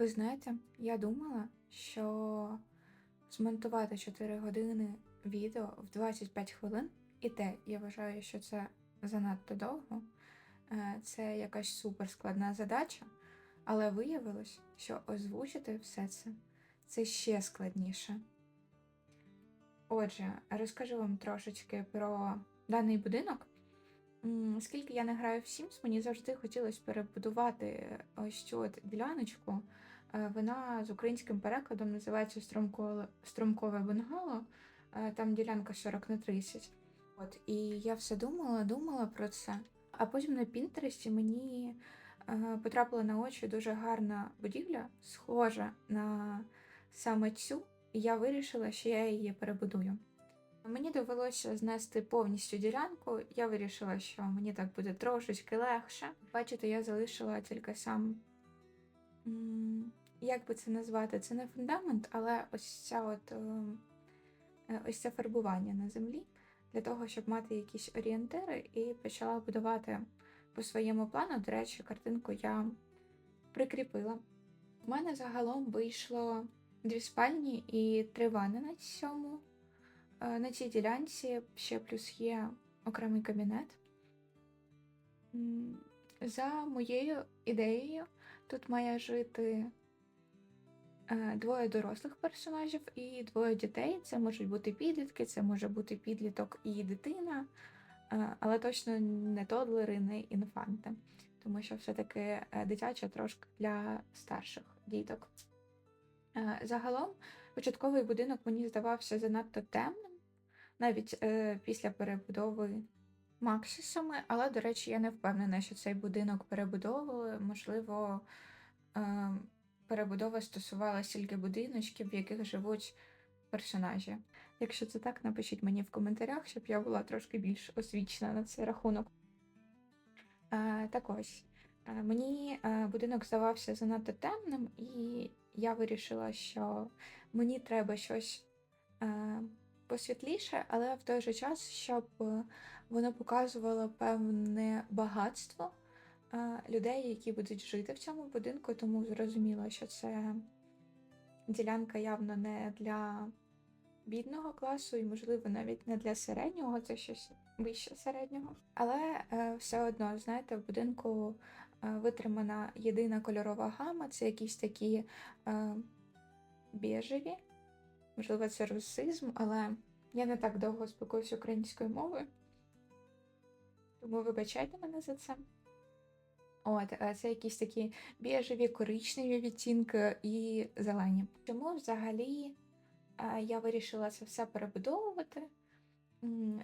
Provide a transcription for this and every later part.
Ви знаєте, я думала, що змонтувати 4 години відео в 25 хвилин, і те, я вважаю, що це занадто довго. Е, Це якась суперскладна задача, але виявилось, що озвучити все це це ще складніше. Отже, розкажу вам трошечки про даний будинок. Оскільки я не граю в Sims, мені завжди хотілося перебудувати ось цю от діляночку. Е, Вона з українським перекладом називається «Стромкове- Стромкове бунгало. Е, Там ділянка 40 на 30. От, і я все думала, думала про це. А потім на Пінтересті мені е, потрапила на очі дуже гарна будівля, схожа на саме цю, і я вирішила, що я її перебудую. Мені довелося знести повністю ділянку. Я вирішила, що мені так буде трошечки легше. Бачите, я залишила тільки сам. Як би це назвати? Це не фундамент, але ось ця от, е, е, ось це фарбування на землі для того, щоб мати якісь орієнтири, і почала будувати по своєму плану. До речі, картинку я прикріпила. У мене загалом вийшло дві спальні і три ванни на цьому. Е, На цій ділянці ще плюс є окремий кабінет. За моєю ідеєю, тут має жити двоє дорослих персонажів і двоє дітей. Це можуть бути підлітки, це може бути підліток і дитина, е, але точно не тодлери, не інфанти, тому що все-таки е, дитяча трошки для старших діток. Е, Загалом, початковий будинок мені здавався занадто темним, навіть е, після перебудови Максисами, але, до речі, я не впевнена, що цей будинок перебудовували. Можливо, е, перебудова стосувалася тільки будиночків, в яких живуть персонажі. Якщо це так, напишіть мені в коментарях, щоб я була трошки більш освічена на цей рахунок. Е, так ось, е, мені е, будинок здавався занадто темним, і я вирішила, що мені треба щось е, посвітліше, але в той же час, щоб воно показувало певне багатство людей, які будуть жити в цьому будинку, тому зрозуміло, що це ділянка явно не для бідного класу, і, можливо, навіть не для середнього, це щось вище середнього. Але е, все одно, знаєте, в будинку е, витримана єдина кольорова гама, це якісь такі е, біжеві. Можливо, це русизм, але я не так довго спілкуюся українською мовою. Тому вибачайте мене за це. От, е, це якісь такі біжеві, коричневі відтінки і зелені. Чому взагалі е, я вирішила це все перебудовувати?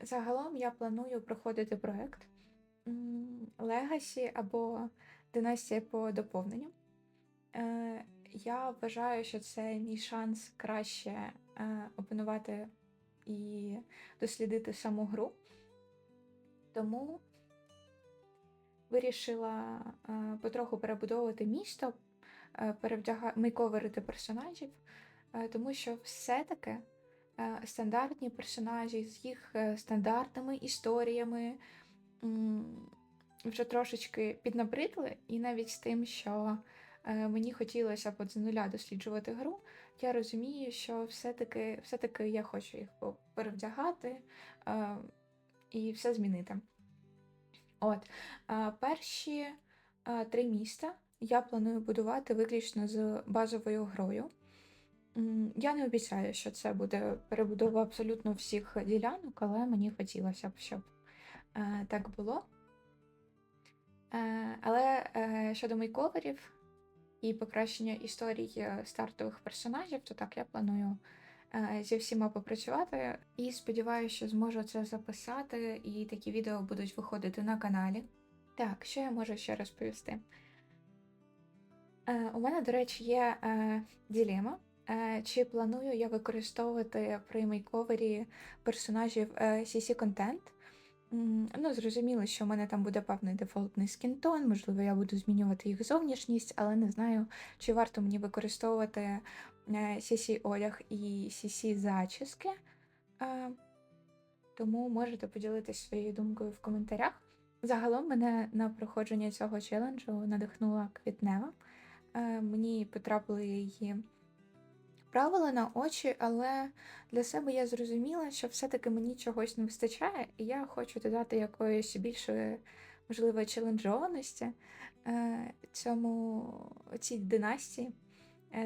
Загалом я планую проходити проект Legacy або Династія по доповненню. Е, Я вважаю, що це мій шанс краще опанувати і дослідити саму гру. Тому вирішила е, потроху перебудовувати місто, е, перевдяга... мейковерити персонажів, е, тому що все-таки стандартні персонажі з їх стандартними історіями вже трошечки піднабридли, і навіть з тим, що мені хотілося б з нуля досліджувати гру, я розумію, що все-таки все-таки я хочу їх перевдягати і все змінити. От, перші три міста я планую будувати виключно з базовою грою. Я не обіцяю, що це буде перебудова абсолютно всіх ділянок, але мені хотілося б, щоб е, так було. Е, але е, щодо мейковерів і покращення історій е, стартових персонажів, то так я планую зі всіма попрацювати. І сподіваюся, що зможу це записати, і такі відео будуть виходити на каналі. Так, що я можу ще розповісти? Е, у мене, до речі, є е, ділема. Е, чи планую я використовувати при мейковері персонажів е, CC контент? Ну, зрозуміло, що в мене там буде певний дефолтний скінтон, можливо, я буду змінювати їх зовнішність, але не знаю, чи варто мені використовувати е, CC одяг і CC зачіски. Тому можете поділитися своєю думкою в коментарях. Загалом мене на проходження цього челенджу надихнула квітнева. е, мені потрапили її правила на очі, але для себе я зрозуміла, що все-таки мені чогось не вистачає, і я хочу додати якоїсь більшої, можливо, челенджованості е, цьому цій династії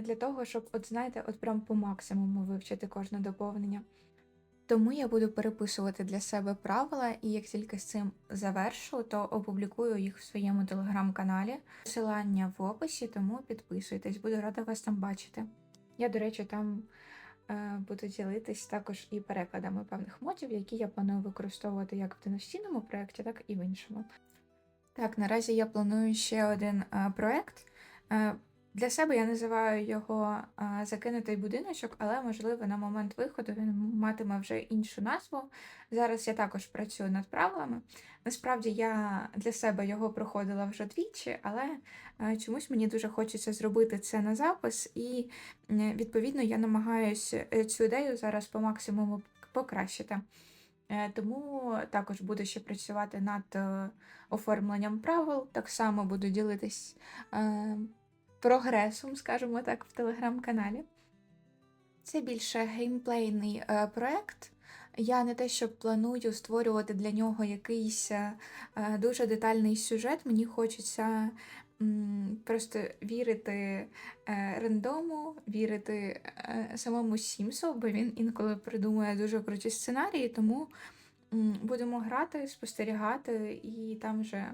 для того, щоб, от знаєте, от прям по максимуму вивчити кожне доповнення. Тому я буду переписувати для себе правила, і як тільки з цим завершу, то опублікую їх в своєму телеграм-каналі. Посилання в описі, тому підписуйтесь, буду рада вас там бачити. Я, до речі, там е, буду ділитись також і перекладами певних модів, які я планую використовувати як в династійному проєкті, так і в іншому. Так, наразі я планую ще один е, проєкт. Е, для себе я називаю його закинутий будиночок, але, можливо, на момент виходу він матиме вже іншу назву. Зараз я також працюю над правилами. Насправді я для себе його проходила вже двічі, але а, чомусь мені дуже хочеться зробити це на запис, і відповідно я намагаюся е, цю ідею зараз по максимуму покращити. Е, тому також буду ще працювати над е, оформленням правил, так само буду ділитись прогресом, скажімо так, в телеграм-каналі. Це більше геймплейний е, проект. Я не те, що планую створювати для нього якийсь е, е дуже детальний сюжет. Мені хочеться просто вірити рандому, вірити самому Сімсу, бо він інколи придумує дуже круті сценарії, тому будемо грати, спостерігати, і там вже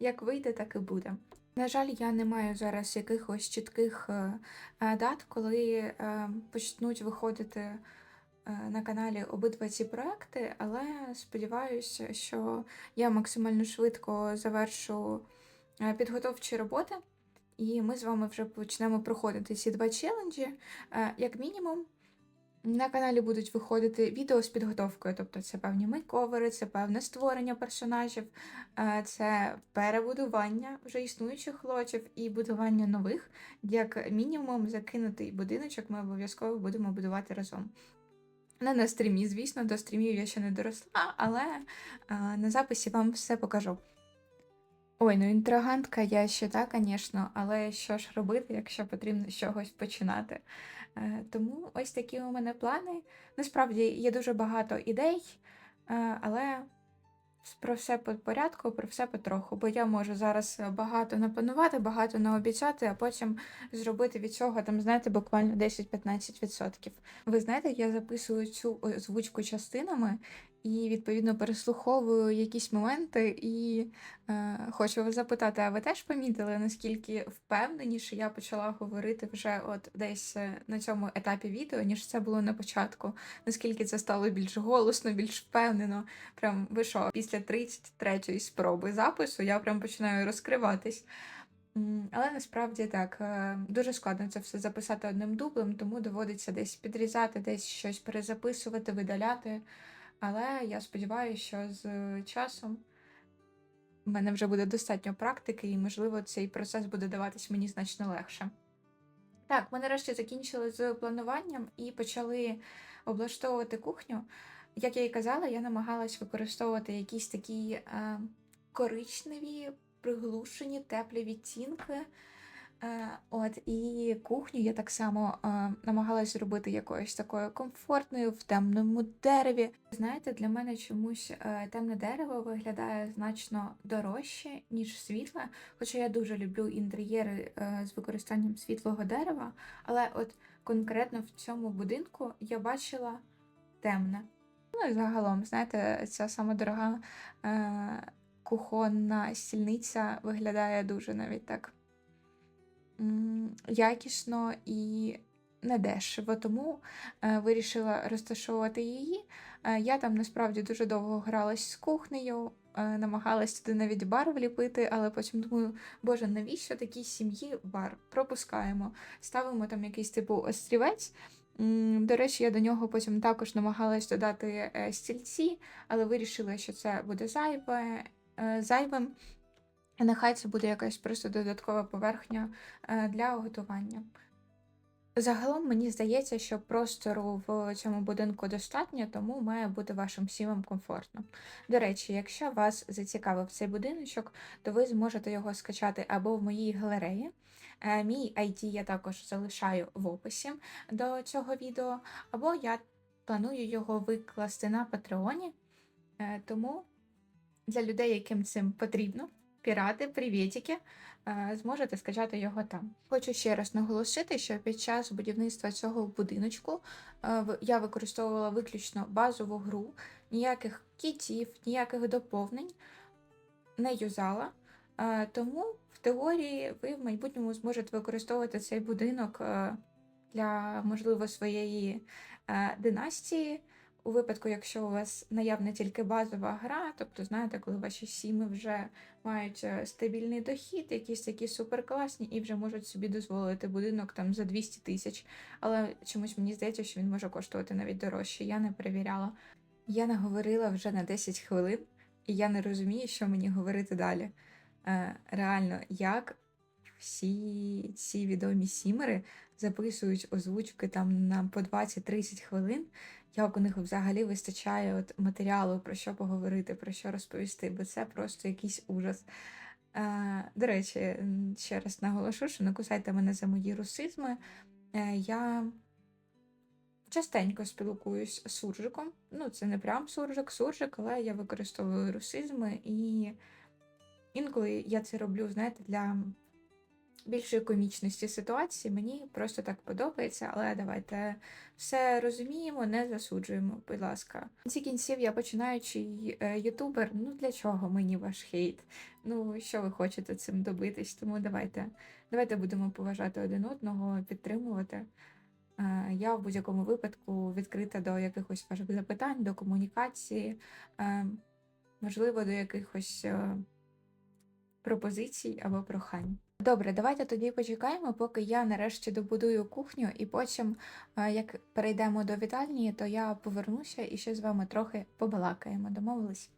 як вийде, так і буде. На жаль, я не маю зараз якихось чітких е, е, дат, коли е, почнуть виходити на каналі обидва ці проекти, але сподіваюся, що я максимально швидко завершу підготовчі роботи, і ми з вами вже почнемо проходити ці два челенджі, як мінімум. На каналі будуть виходити відео з підготовкою, тобто це певні мейковери, це певне створення персонажів, е, це перебудування вже існуючих лотів і будування нових. Як мінімум, закинутий будиночок ми обов'язково будемо будувати разом. Не на стрімі, звісно, до стрімів я ще не доросла, але е, на записі вам все покажу. Ой, ну інтригантка я ще так, звісно, але що ж робити, якщо потрібно з чогось починати? Е, тому ось такі у мене плани. Насправді є дуже багато ідей, е, але про все по порядку, про все потроху. Бо я можу зараз багато напланувати, багато наобіцяти, а потім зробити від цього, там, знаєте, буквально 10-15%. Ви знаєте, я записую цю озвучку частинами, і, відповідно, переслуховую якісь моменти, і е, хочу вас запитати, а ви теж помітили, наскільки впевненіше я почала говорити вже от десь е, на цьому етапі відео, ніж це було на початку? Наскільки це стало більш голосно, більш впевнено? Прям ви що, після 33-ї спроби запису я прям починаю розкриватись. Але насправді так, е, дуже складно це все записати одним дублем, тому доводиться десь підрізати, десь щось перезаписувати, видаляти. Але я сподіваюся, що з часом в мене вже буде достатньо практики, і, можливо, цей процес буде даватись мені значно легше. Так, ми нарешті закінчили з плануванням і почали облаштовувати кухню. Як я і казала, я намагалась використовувати якісь такі е, коричневі, приглушені, теплі відтінки. Е, от і кухню я так само е, намагалась зробити якоюсь такою комфортною в темному дереві. Знаєте, для мене чомусь е, темне дерево виглядає значно дорожче, ніж світле. Хоча я дуже люблю інтер'єри з використанням світлого дерева, але от конкретно в цьому будинку я бачила темне. Ну і загалом, знаєте, ця сама дорога кухонна стільниця виглядає дуже навіть так якісно і недешево, тому е, вирішила розташовувати її. Е, я там насправді дуже довго гралась з кухнею, е, намагалась туди навіть бар вліпити, але потім думаю, боже, навіщо такій сім'ї бар? Пропускаємо. Ставимо там якийсь типу острівець. До речі, я до нього потім також намагалась додати стільці, але вирішила, що це буде зайве, зайвим. Нехай це буде якась просто додаткова поверхня е, для готування. Загалом мені здається, що простору в цьому будинку достатньо, тому має бути вашим сім'ям комфортно. До речі, якщо вас зацікавив цей будиночок, то ви зможете його скачати або в моїй галереї. Е, Мій ID я також залишаю в описі до цього відео, або я планую його викласти на Патреоні. Е, Тому для людей, яким цим потрібно, пірати, привітики, е, зможете скачати його там. Хочу ще раз наголосити, що під час будівництва цього будиночку е, я використовувала виключно базову гру, ніяких кітів, ніяких доповнень не юзала. Е, Тому в теорії ви в майбутньому зможете використовувати цей будинок для, можливо, своєї династії. У випадку, якщо у вас наявна тільки базова гра, тобто, знаєте, коли ваші сім'ї вже мають е, стабільний дохід, якісь такі суперкласні, і вже можуть собі дозволити будинок там за 200 тисяч. Але чомусь мені здається, що він може коштувати навіть дорожче. Я не перевіряла. Я наговорила вже на 10 хвилин, і я не розумію, що мені говорити далі. Е, реально, як всі ці відомі сімери записують озвучки там на по 20-30 хвилин, як у них взагалі вистачає от матеріалу, про що поговорити, про що розповісти, бо це просто якийсь ужас. Е, до речі, ще раз наголошу, що не кусайте мене за мої русизми. Е, я частенько спілкуюсь з суржиком. Ну, це не прям суржик, суржик, але я використовую русизми, і інколи я це роблю, знаєте, для більшої комічності ситуації. Мені просто так подобається, але давайте все розуміємо, не засуджуємо, будь ласка. В кінці кінців я починаючий е, ютубер. Ну для чого мені ваш хейт? Ну, що ви хочете цим добитись? Тому давайте, давайте будемо поважати один одного, підтримувати. Е, Я в будь-якому випадку відкрита до якихось ваших запитань, до комунікації, е, можливо, до якихось пропозицій або прохань. Добре, давайте тоді почекаємо, поки я нарешті добудую кухню, і потім, е, як перейдемо до вітальні, то я повернуся і ще з вами трохи побалакаємо. Домовились?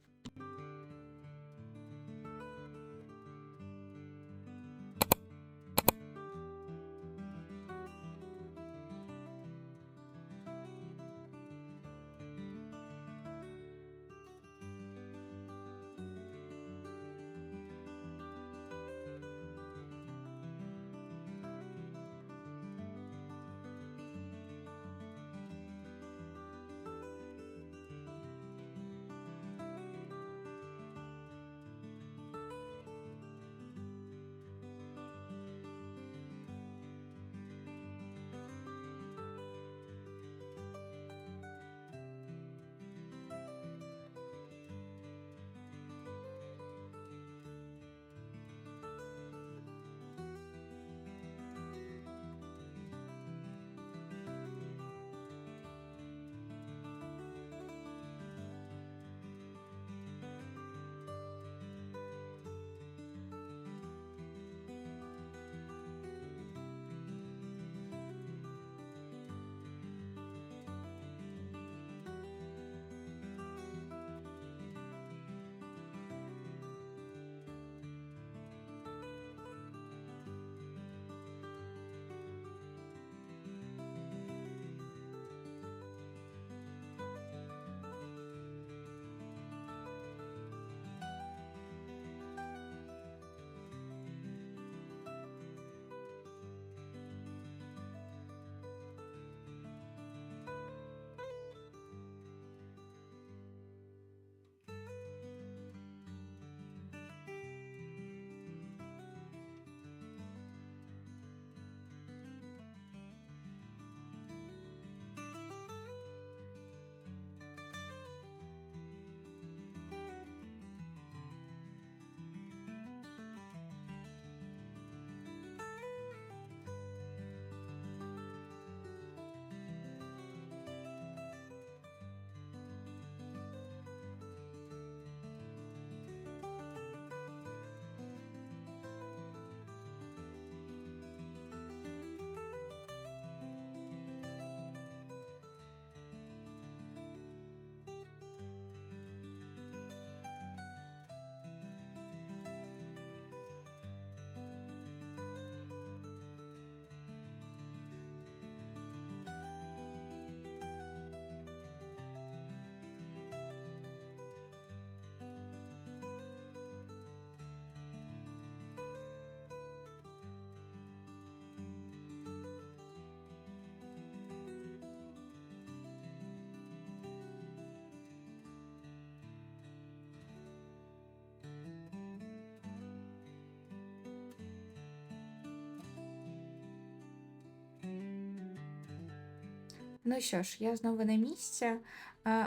Ну що ж, я знову на місці.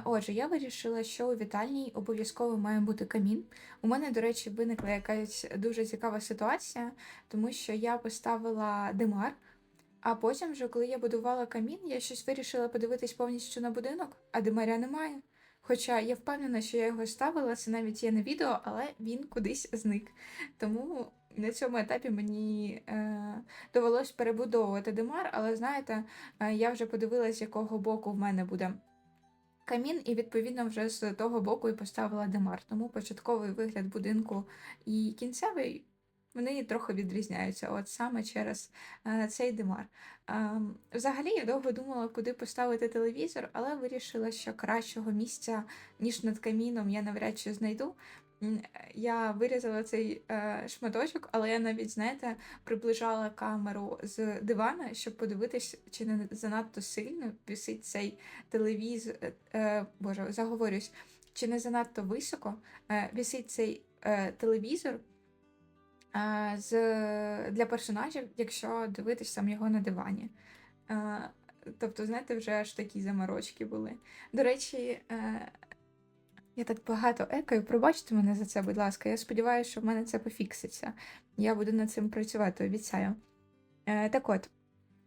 Отже, я вирішила, що у вітальній обов'язково має бути камін. У мене, до речі, виникла якась дуже цікава ситуація, тому що я поставила димар, а потім, вже, коли я будувала камін, я щось вирішила подивитись повністю на будинок, а димаря немає. Хоча я впевнена, що я його ставила, це навіть є на відео, але він кудись зник. Тому на цьому етапі мені е, довелось перебудовувати димар, але знаєте, е, я вже подивилась, якого боку в мене буде камін, і відповідно вже з того боку і поставила димар. Тому початковий вигляд будинку і кінцевий вони трохи відрізняються, от саме через е, цей димар. Ем, взагалі, я довго думала, куди поставити телевізор, але вирішила, що кращого місця, ніж над каміном, я навряд чи знайду. Я вирізала цей е, шматочок, але я навіть, знаєте, приближала камеру з дивана, щоб подивитись, чи не занадто сильно висить цей телевізор. Е, е, боже, заговорюсь, чи не занадто високо е, висить цей е, телевізор е, з, для персонажів, якщо дивитись сам його на дивані. Е, тобто, знаєте, вже аж такі заморочки були. До речі, е, я так багато екаю, пробачте мене за це, будь ласка. Я сподіваюся, що в мене це пофікситься. Я буду над цим працювати, обіцяю. Е, так от,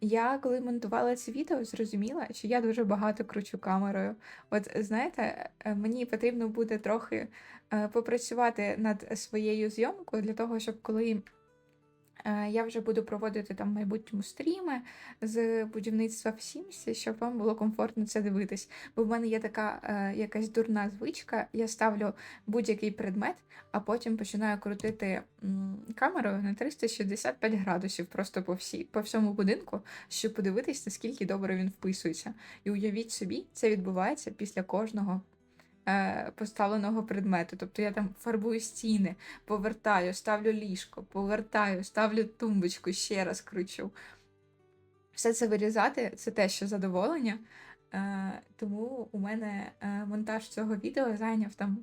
я коли монтувала це відео, зрозуміла, що я дуже багато кручу камерою. От знаєте, е, мені потрібно буде трохи е, попрацювати над своєю зйомкою для того, щоб коли Я вже буду проводити там в майбутньому стріми з будівництва в Сімсі, щоб вам було комфортно це дивитись. Бо в мене є така е, якась дурна звичка. Я ставлю будь-який предмет, а потім починаю крутити камерою на 365 градусів просто по всі, по всьому будинку, щоб подивитись, наскільки добре він вписується. І уявіть собі, це відбувається після кожного е, поставленого предмету. Тобто я там фарбую стіни, повертаю, ставлю ліжко, повертаю, ставлю тумбочку, ще раз кручу. Все це вирізати це те, що задоволення. Е, тому у мене е, монтаж цього відео зайняв там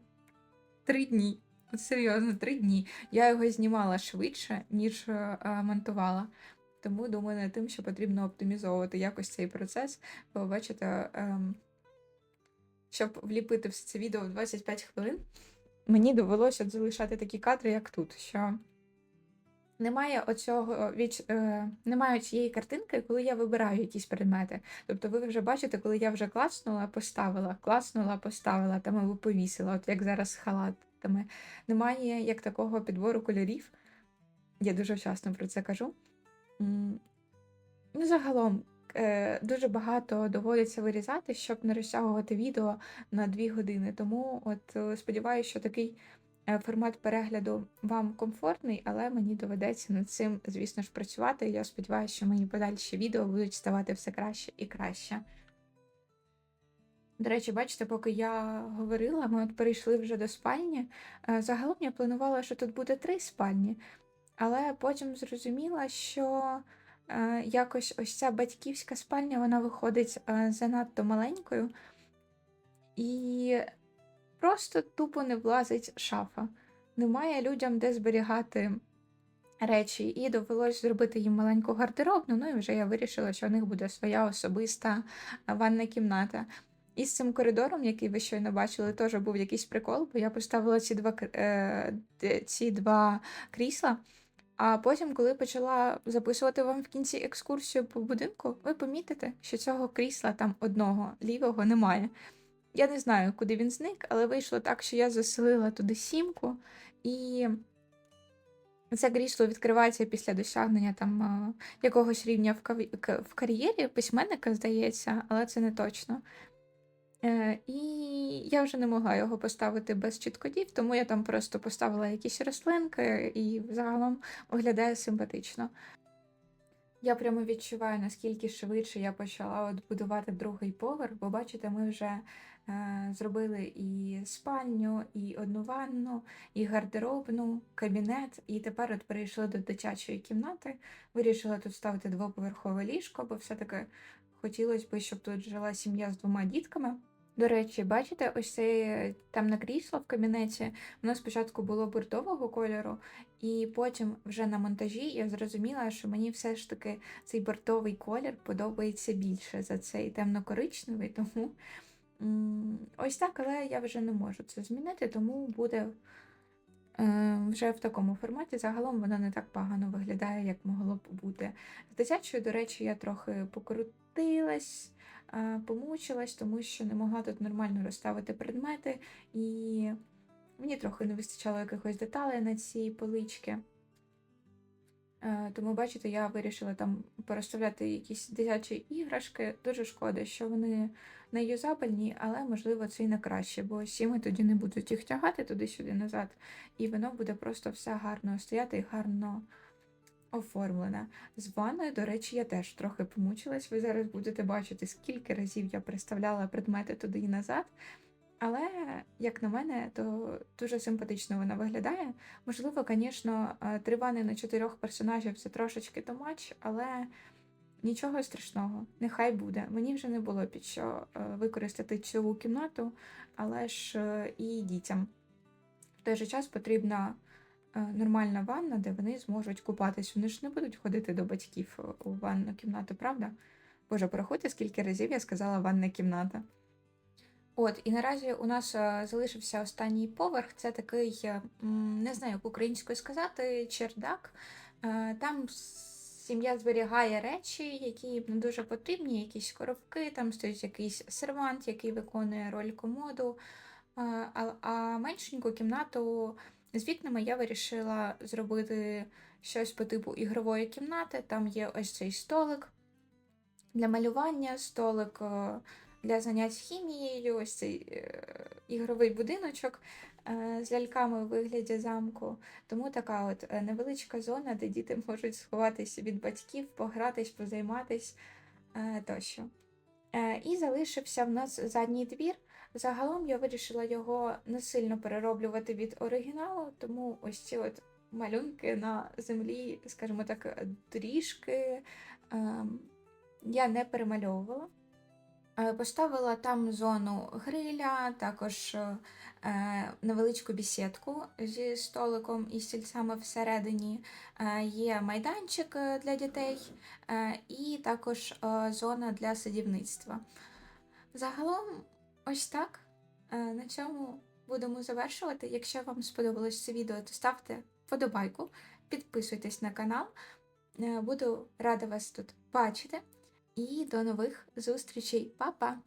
три дні. Серйозно, три дні. Я його знімала швидше, ніж е, монтувала. Тому думаю над тим, що потрібно оптимізовувати якось цей процес. Бо бачите, ем, щоб вліпити все це відео в 25 хвилин, мені довелося залишати такі кадри, як тут. що немає оцього від, е, немає цієї картинки, коли я вибираю якісь предмети. Тобто ви вже бачите, коли я вже класнула, поставила, класнула, поставила, там або повісила, от як зараз з халатами. Немає як такого підбору кольорів. Я дуже вчасно про це кажу. Ну, загалом, дуже багато доводиться вирізати, щоб не розтягувати відео на 2 години. Тому от е, сподіваюся, що такий е, формат перегляду вам комфортний, але мені доведеться над цим, звісно ж, працювати. Я сподіваюся, що мої подальші відео будуть ставати все краще і краще. До речі, бачите, поки я говорила, ми от перейшли вже до спальні. Е, Загалом я планувала, що тут буде три спальні, але потім зрозуміла, що е, якось ось ця батьківська спальня вона виходить е, занадто маленькою і просто тупо не влазить шафа. Немає людям де зберігати речі, і довелось зробити їм маленьку гардеробну. Ну і вже я вирішила, що у них буде своя особиста е, ванна кімната. І з цим коридором, який ви щойно бачили, теж був якийсь прикол, бо я поставила ці два, е, ці два крісла. А потім, коли почала записувати вам в кінці екскурсію по будинку, ви помітите, що цього крісла там одного лівого немає. Я не знаю, куди він зник, але вийшло так, що я заселила туди сімку, і це крісло відкривається після досягнення там е, якогось рівня в, кар'єрі письменника, здається, але це не точно. Е, і я вже не могла його поставити без чіткодів, тому я там просто поставила якісь рослинки і загалом виглядає симпатично. Я прямо відчуваю, наскільки швидше я почала от будувати другий поверх, бо бачите, ми вже е, зробили і спальню, і одну ванну, і гардеробну, кабінет, і тепер от перейшли до дитячої кімнати. Вирішила тут ставити двоповерхове ліжко, бо все-таки хотілося б, щоб тут жила сім'я з двома дітками. До речі, бачите, ось це темне крісло в кабінеті, воно спочатку було бордового кольору, і потім вже на монтажі я зрозуміла, що мені все ж таки цей бордовий колір подобається більше за цей темно-коричневий, тому ось так, але я вже не можу це змінити, тому буде е, вже в такому форматі. Загалом воно не так погано виглядає, як могло б бути. З дитячою, до речі, я трохи покрутилась е, помучилась, тому що не могла тут нормально розставити предмети, і мені трохи не вистачало якихось деталей на цій поличці. Е, Тому, бачите, я вирішила там переставляти якісь дитячі іграшки. Дуже шкода, що вони не юзабельні, але можливо це і не краще, бо сіми тоді не будуть їх тягати туди-сюди назад, і воно буде просто все гарно стояти і гарно оформлене. З ванною, до речі, я теж трохи помучилась. Ви зараз будете бачити, скільки разів я приставляла предмети туди і назад. Але, як на мене, то дуже симпатично вона виглядає. Можливо, звісно, е, три ванни на чотирьох персонажів це трошечки томач, але нічого страшного, нехай буде. Мені вже не було під що е, використати цю кімнату, але ж е, і дітям. В той же час потрібна нормальна ванна, де вони зможуть купатись. Вони ж не будуть ходити до батьків е, у ванну кімнату, правда? Боже, порахуйте, скільки разів я сказала ванна кімната. От, і наразі у нас е, залишився останній поверх. Це такий, е, не знаю, як українською сказати, чердак. Е, Там сім'я зберігає речі, які їм не дуже потрібні, якісь коробки, там стоїть якийсь сервант, який виконує роль комоду. Е, а меншеньку кімнату з вікнами я вирішила зробити щось по типу ігрової кімнати. Там є ось цей столик для малювання, столик е, для занять хімією, ось цей е, ігровий будиночок е, з ляльками у вигляді замку. Тому така от невеличка зона, де діти можуть сховатися від батьків, погратись, позайматись тощо. І залишився в нас задній двір. Загалом я вирішила його не сильно перероблювати від оригіналу, тому ось ці от малюнки на землі, скажімо так, доріжки. ем, я не перемальовувала. Е, Поставила там зону гриля, також е, невеличку бісідку зі столиком і стільцями всередині. Е, Є майданчик е, для дітей е, і також е, зона для садівництва. Загалом, ось так. Е, На цьому будемо завершувати. Якщо вам сподобалось це відео, то ставте вподобайку, підписуйтесь на канал. Е, Буду рада вас тут бачити. І до нових зустрічей. Па-па!